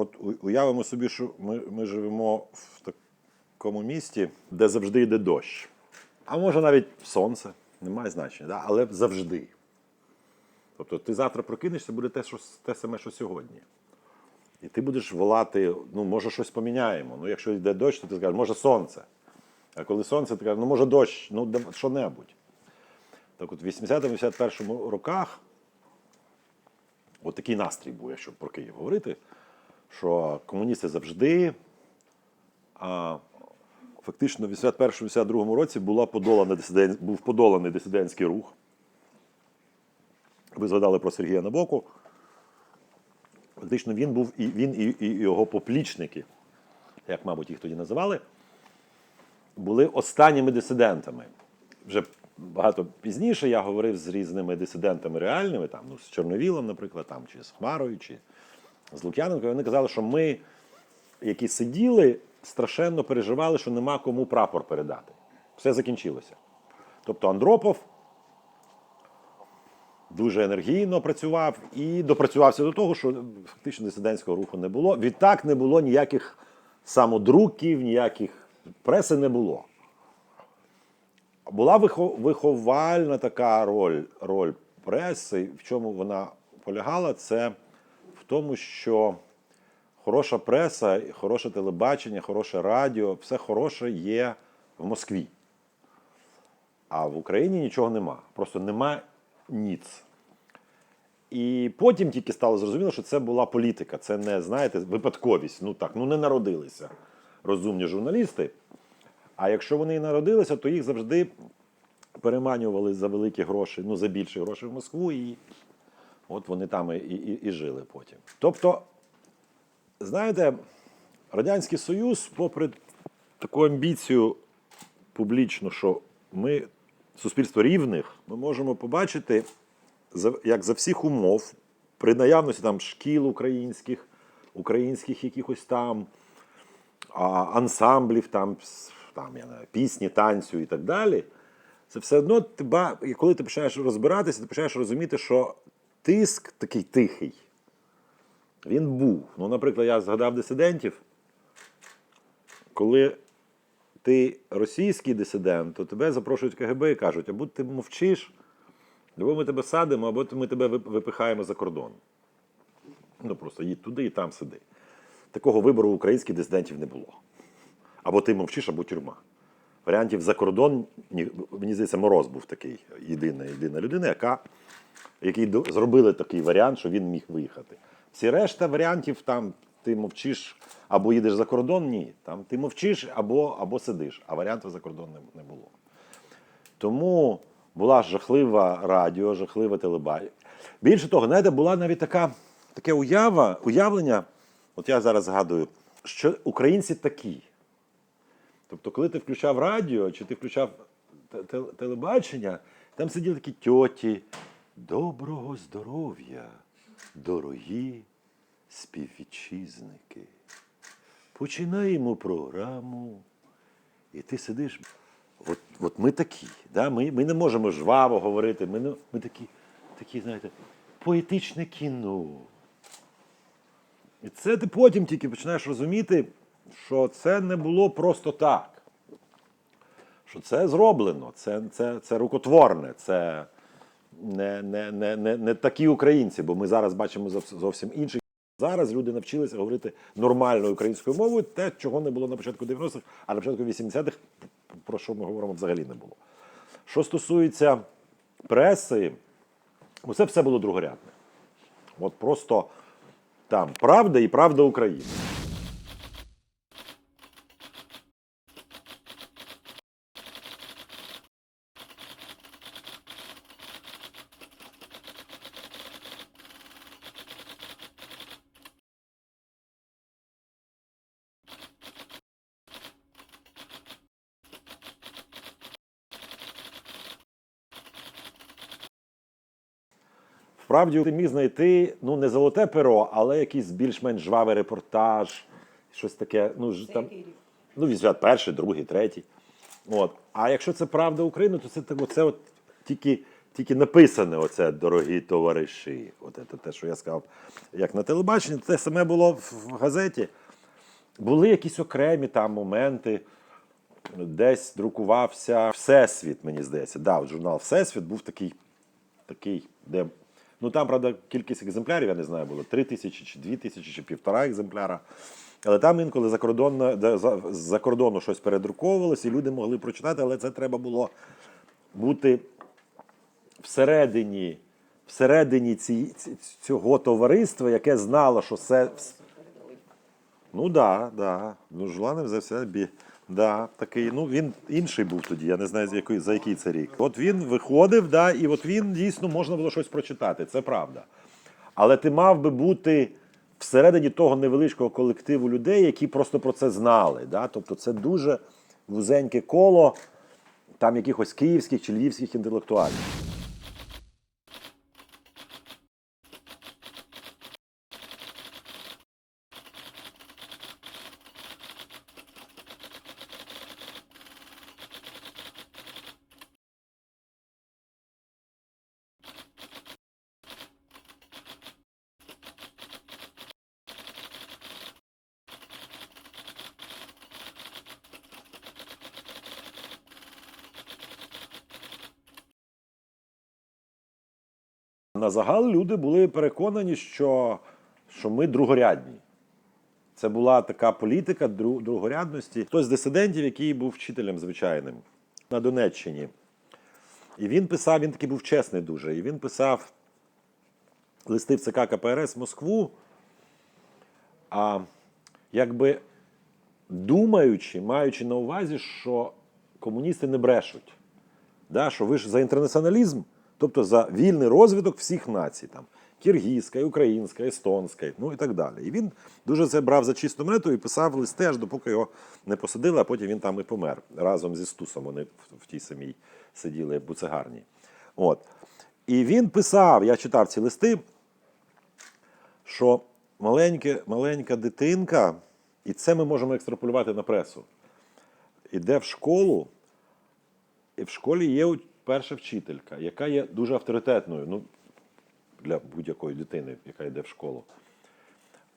от уявимо собі, що ми, ми живемо в такому місті, де завжди йде дощ. А може навіть сонце, немає значення, да? але завжди. Тобто ти завтра прокинешся, буде те, що, те саме, що сьогодні. І ти будеш волати, ну, може, щось поміняємо. Ну, якщо йде дощ, то ти скажеш, може сонце. А коли сонце, ти кажеш, ну може дощ, ну що-небудь. Так от в 80-81 роках от такий настрій був, якщо про Київ говорити, що комуністи завжди, а фактично в 81-82 році була подолана дисиден... був подоланий дисидентський рух. Ви згадали про Сергія Набоку. Фактично він був і він, і, і його поплічники, як, мабуть, їх тоді називали, були останніми дисидентами. Вже багато пізніше я говорив з різними дисидентами реальними, там, ну, з Чорновілом, наприклад, там, чи з Хмарою, чи з Лук'яненкою. Вони казали, що ми, які сиділи, страшенно переживали, що нема кому прапор передати. Все закінчилося. Тобто Андропов дуже енергійно працював і допрацювався до того, що фактично дисидентського руху не було. Відтак не було ніяких самодруків, ніяких преси не було. Була виховальна така роль, роль преси. В чому вона полягала? Це тому, що хороша преса, хороше телебачення, хороше радіо, все хороше є в Москві. А в Україні нічого нема. Просто нема ніц. І потім тільки стало зрозуміло, що це була політика. Це не, знаєте, випадковість. Ну так, ну не народилися розумні журналісти. А якщо вони і народилися, то їх завжди переманювали за великі гроші, ну за більші гроші в Москву, і от вони там і, і, і жили потім. Тобто, знаєте, Радянський Союз, попри таку амбіцію публічну, що ми суспільство рівних, ми можемо побачити, як за всіх умов, при наявності там шкіл українських, українських якихось там ансамблів, там, там я не знаю, пісні, танцю і так далі. Це все одно тебе, коли ти починаєш розбиратися, ти починаєш розуміти, що тиск такий тихий. Він був. Ну, наприклад, я згадав дисидентів, коли ти російський дисидент, то тебе запрошують КГБ і кажуть, або ти мовчиш, або ми тебе садимо, або ми тебе випихаємо за кордон. Ну просто їдь туди і там сиди. Такого вибору українських дисидентів не було. Або ти мовчиш, або тюрма. Варіантів за кордон, мені здається, Мороз був такий єдина, єдина людина, яка, до- зробили такий варіант, що він міг виїхати. Всі решта варіантів там ти мовчиш або їдеш за кордон, ні. Там ти мовчиш або, або сидиш, а варіантів за кордон не, не було. Тому була жахлива радіо, жахливе телебачення. Більше того, знаєте, була навіть така, таке уява, уявлення, от я зараз згадую, що українці такі. Тобто, коли ти включав радіо чи ти включав те- те- телебачення, там сиділи такі тьоті. Доброго здоров'я, дорогі співвітчизники. Починаємо програму. І ти сидиш. От, от ми такі, да? ми, ми не можемо жваво говорити, ми, не, ми такі, такі, знаєте, поетичне кіно. І це ти потім тільки починаєш розуміти, що це не було просто так. Що це зроблено, це, це, це рукотворне, це не, не, не, не, не такі українці, бо ми зараз бачимо зовсім інших. Зараз люди навчилися говорити нормальною українською мовою, те, чого не було на початку 90-х, а на початку 80-х, про що ми говоримо, взагалі не було. Що стосується преси, ну, це все було другорядне. От просто там правда і правда України. Вправді ти міг знайти ну не золоте перо, але якийсь більш-менш жвавий репортаж, щось таке. Ну ж там ну 81, другий, третій. От. А якщо це правда України, то це так- це от тільки тільки написане оце дорогі товариші. От це те, що я сказав, як на телебаченні, те саме було в в газеті. Були якісь окремі там моменти, десь друкувався Всесвіт, мені здається. Да, от журнал Всесвіт був такий, такий, де. Ну там, правда, кількість екземплярів, я не знаю, було 3 тисячі, чи 2 тисячі, чи півтора екземпляра. Але там інколи за, кордон, за, за кордону щось передруковувалося, і люди могли прочитати, але це треба було бути всередині, всередині ці, цього товариства, яке знало, що це. Ну так, да, да. Ну, Жланов за все бі. Да, такий, ну він інший був тоді, я не знаю, за який, за який це рік. От він виходив, да, і от він дійсно можна було щось прочитати, це правда. Але ти мав би бути всередині того невеличкого колективу людей, які просто про це знали. Да? Тобто це дуже вузеньке коло там якихось київських чи львівських інтелектуалів. На загал люди були переконані, що, що ми другорядні. Це була така політика другорядності. Хтось з дисидентів, який був вчителем звичайним на Донеччині. І він писав, він такий був чесний дуже. І він писав листи в ЦК КПРС Москву, а якби думаючи, маючи на увазі, що комуністи не брешуть. Да, що ви ж за інтернаціоналізм, тобто за вільний розвиток всіх націй, там, киргизька, українська, естонська, ну і так далі. І він дуже це брав за чисту монету і писав листи, аж допоки його не посадили, а потім він там і помер разом зі Стусом. Вони в, тій самій сиділи в буцегарні. От. І він писав, я читав ці листи, що маленьке, маленька дитинка, і це ми можемо екстраполювати на пресу, іде в школу, і в школі є перша вчителька, яка є дуже авторитетною ну, для будь-якої дитини, яка йде в школу.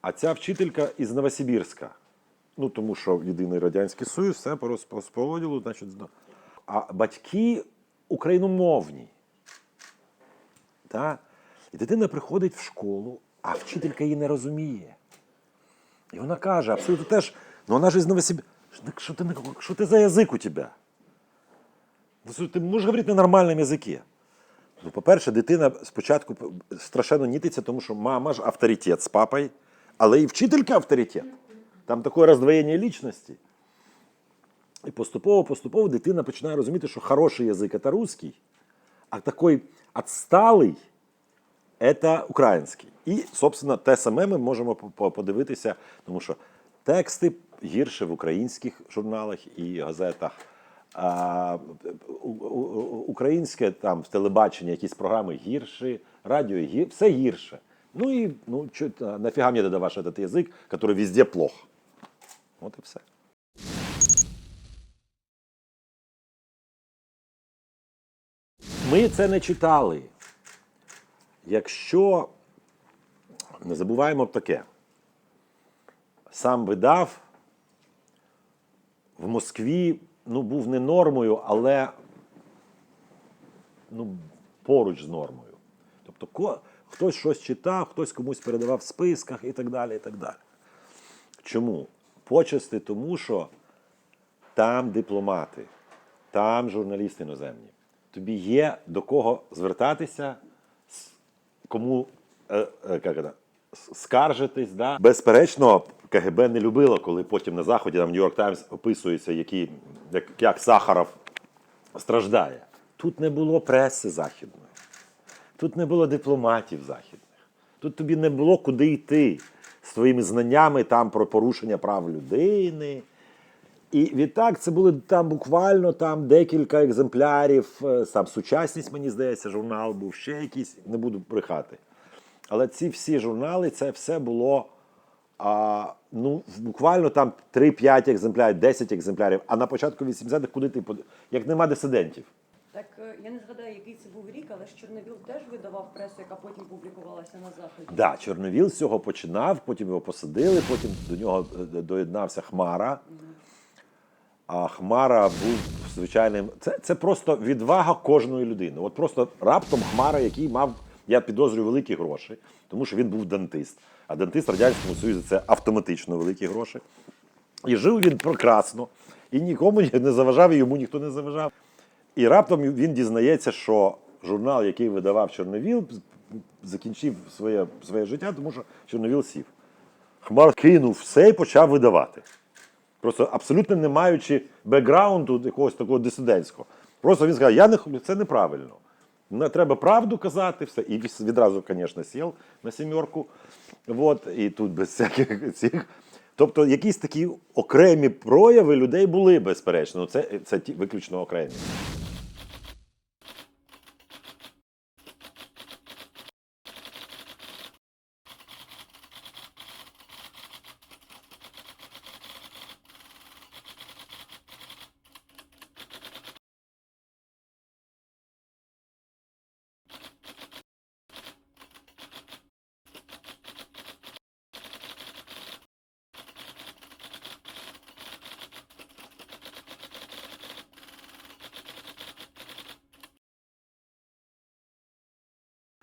А ця вчителька із Новосибірська. Ну, тому що єдиний Радянський Союз, все по розподілу, значить, зна- а батьки україномовні. Та? І дитина приходить в школу, а вчителька її не розуміє. І вона каже, абсолютно теж, ну вона ж із Новосибірська. Що ти, що ти за язик у тебе? Ти можеш говорити на нормальному язикі. Ну, по-перше, дитина спочатку страшенно нітиться, тому що мама ж авторитет з папою, але і вчителька авторитет. Там таке роздвоєння лічності. І поступово, поступово дитина починає розуміти, що хороший язик це русський, а такий відсталий це український. І, собственно, те саме ми можемо по- по- подивитися, тому що тексти гірше в українських журналах і газетах. Українське там в телебаченні якісь програми гірші, радіо гір, все гірше. Ну і ну, а, нафіга мені тоді ваш этот язик, який везде плох. От і все. Ми це не читали. Якщо не забуваємо таке, сам видав в Москві ну, був не нормою, але ну, поруч з нормою. Тобто ко- хтось щось читав, хтось комусь передавав в списках і так далі. і так далі. Чому? Почасти тому, що там дипломати, там журналісти іноземні. Тобі є до кого звертатися, кому е, е, скаржитись. Да? Безперечно, КГБ не любило, коли потім на Заході там Нью-Йорк Таймс описується, які, як, як Сахаров страждає. Тут не було преси західної, тут не було дипломатів західних, тут тобі не було куди йти з твоїми знаннями там про порушення прав людини. І відтак це були там буквально там декілька екземплярів. е, Сам сучасність, мені здається, журнал був ще якийсь, не буду брехати. Але ці всі журнали, це все було а, ну, буквально там 3-5 екземплярів, 10 екземплярів. А на початку 80-х куди ти под- як нема дисидентів. Так е, я не згадаю, який це був рік, але ж Чорновіл теж видавав пресу, яка потім публікувалася на заході. Да, Чорновіл з цього починав, потім його посадили, потім до нього е, доєднався Хмара. А Хмара був звичайним. Це, це просто відвага кожної людини. От просто раптом Хмара, який мав, я підозрюю, великі гроші, тому що він був дантист. А дантист Радянському Союзі це автоматично великі гроші. І жив він прекрасно, і нікому не заважав, і йому ніхто не заважав. І раптом він дізнається, що журнал, який видавав Чорновіл, закінчив своє, своє життя, тому що Чорновіл сів. Хмар кинув все і почав видавати. Просто абсолютно не маючи бекграунду якогось такого дисидентського. Просто він сказав, я не це неправильно. Не треба правду казати, все. І відразу, звісно, сів на сімерку. От, і тут без всяких цих. Тобто, якісь такі окремі прояви людей були, безперечно. Ну, Це, це ті, виключно окремі.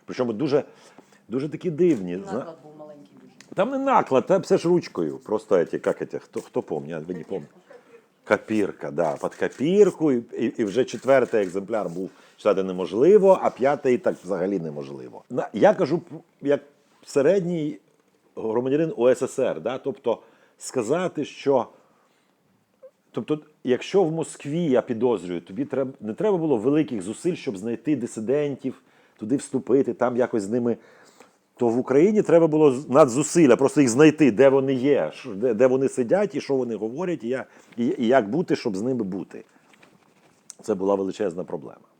Причому дуже, дуже такі дивні. Наклад був маленький дуже. Там не наклад, там все ж ручкою. Просто эти, как эти, хто, хто помню, ви не помню. Копірка, да, під копірку, і, і, і вже четвертий екземпляр був читати неможливо, а п'ятий так взагалі неможливо. Я кажу як середній громадянин УССР, да, тобто сказати, що. Тобто, якщо в Москві, я підозрюю, тобі треба, не треба було великих зусиль, щоб знайти дисидентів, туди вступити, там якось з ними. То в Україні треба було надзусилля, просто їх знайти, де вони є, де, вони сидять і що вони говорять, і як бути, щоб з ними бути. Це була величезна проблема.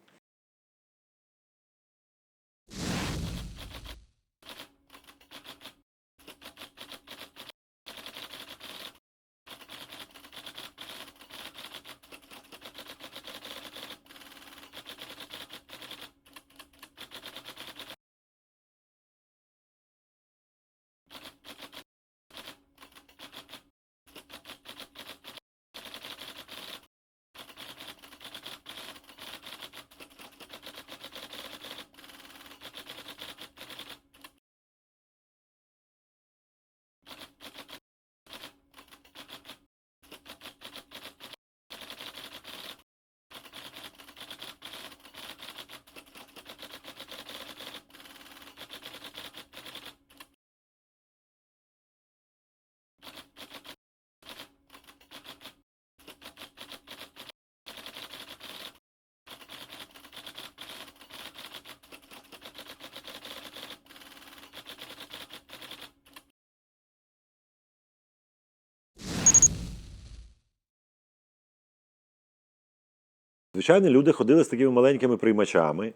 Звичайно, люди ходили з такими маленькими приймачами,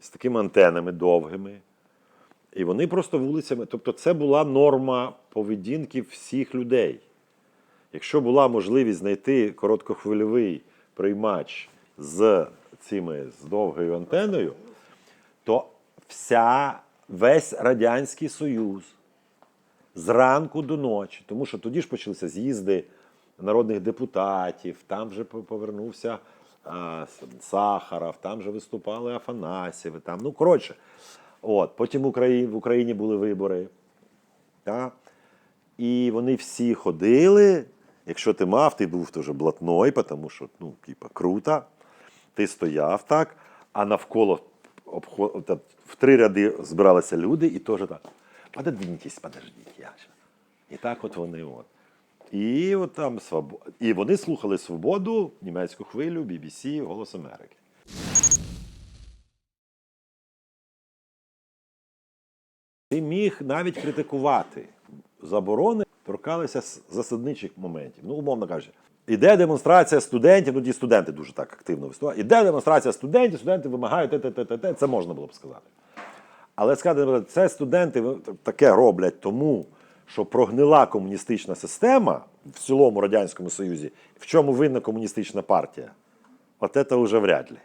з такими антенами довгими. І вони просто вулицями. Тобто, це була норма поведінки всіх людей. Якщо була можливість знайти короткохвильовий приймач з цими з довгою антеною, то вся, весь Радянський Союз зранку до ночі, тому що тоді ж почалися з'їзди народних депутатів, там вже повернувся Сахаров, там вже виступали Афанасьєви, там, ну коротше. От, потім в Україні, в Україні були вибори. Та? І вони всі ходили. Якщо ти мав, ти був дуже блатной, тому що ну, типа, круто. Ти стояв так, а навколо обхо- та- в три ряди збиралися люди, і теж так. Пододвиньтесь, подождіть. Я щас». І так от вони. От. І от там свобо... І вони слухали свободу, німецьку хвилю, BBC, Голос Америки. Ти міг навіть критикувати заборони, торкалися засадничих моментів. Ну, умовно кажучи, іде демонстрація студентів, ну ті студенти дуже так активно виступають. Іде демонстрація студентів, студенти вимагають те, те, те, те, те. Це можна було б сказати. Але сказати, це студенти таке роблять тому, що прогнила комуністична система в цілому Радянському Союзі, в чому винна комуністична партія. От це вже вряд ли.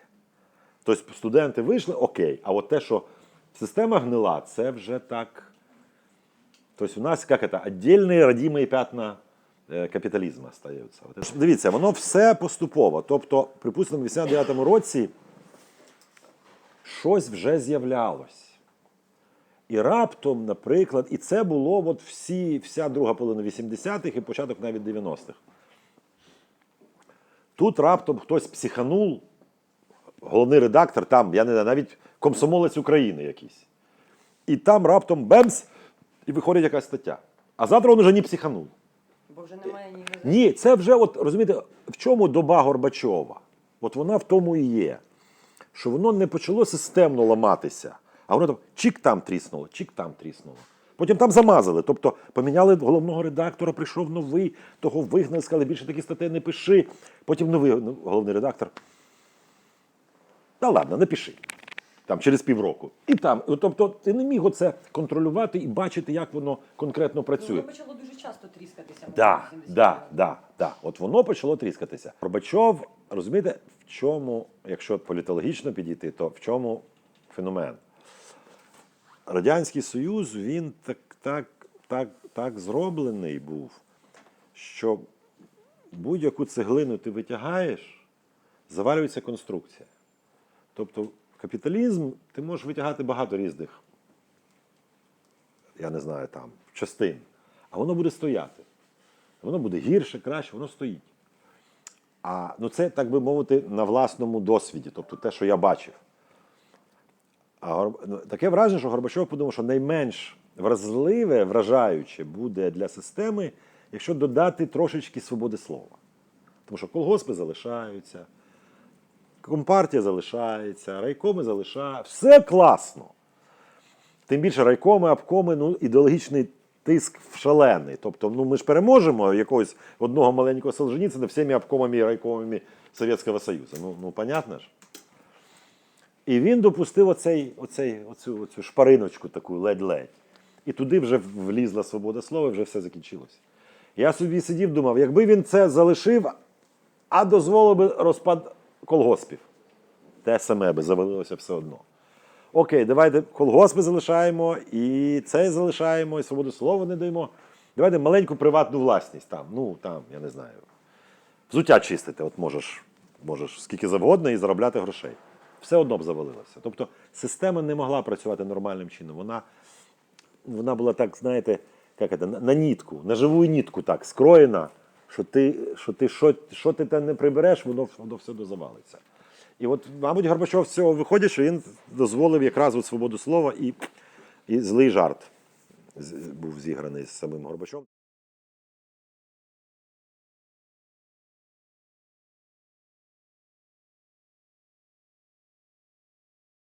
Тобто студенти вийшли, окей. А от те, що система гнила, це вже так. Тобто у нас як це, віддільні родимі п'ятна е, капіталізму стаються. Дивіться, воно все поступово. Тобто, припустимо, в 89-му році щось вже з'являлось. І раптом, наприклад, і це було от всі, вся друга половина 80-х і початок навіть 90-х. Тут раптом хтось психанув, головний редактор, там, я не знаю, навіть комсомолець України якийсь. І там раптом бемс, і виходить якась стаття. А завтра він вже не психанув. Бо вже немає ні. Ні, це вже, от, розумієте, в чому доба Горбачова? От вона в тому і є. Що воно не почало системно ламатися, а воно там чик там тріснуло, чик там тріснуло. Потім там замазали. Тобто поміняли головного редактора, прийшов новий, того вигнали, сказали, більше такі статей не пиши. Потім новий ну, головний редактор. Та ладно, напиши. Там через півроку. І там. Ну, Тобто ти не міг оце контролювати і бачити, як воно конкретно Ну, працює. воно почало дуже часто тріскатися. Да, да, да, да. От воно почало тріскатися. Горбачов, розумієте, в чому, якщо політологічно підійти, то в чому феномен? Радянський Союз він так, так, так, так зроблений був, що будь-яку цеглину ти витягаєш, завалюється конструкція. Тобто капіталізм ти можеш витягати багато різних, я не знаю, там, частин, а воно буде стояти. Воно буде гірше, краще, воно стоїть. А ну це, так би мовити, на власному досвіді, тобто те, що я бачив. А ну, таке враження, що Горбачов подумав, що найменш вразливе, вражаюче буде для системи, якщо додати трошечки свободи слова. Тому що колгоспи залишаються, компартія залишається, райкоми залишаються. Все класно. Тим більше райкоми, обкоми, ну, ідеологічний тиск шалений. Тобто, ну ми ж переможемо якогось одного маленького Солженіцина всіми обкомами і райкомами Совєтського Союзу. Ну, ну понятно ж. І він допустив оцей, оцей, оцю, оцю шпариночку таку ледь-ледь. І туди вже влізла свобода слова, вже все закінчилося. Я собі сидів, думав, якби він це залишив, а дозволив би розпад колгоспів. Те саме би завалилося все одно. Окей, давайте колгоспи залишаємо, і це залишаємо, і свободу слова не даємо. Давайте маленьку приватну власність там. Ну, там, я не знаю. Взуття чистити, от можеш, можеш скільки завгодно і заробляти грошей. Все одно б завалилося. Тобто система не могла працювати нормальним чином. Вона, вона була так, знаєте, як це, на, нітку, на живу нітку так скроєна, що ти, що ти що, що ти там не прибереш, воно, воно все дозавалиться. І от, мабуть, Горбачов з цього виходить, що він дозволив якраз от свободу слова і, і злий жарт був зіграний з самим Горбачовим.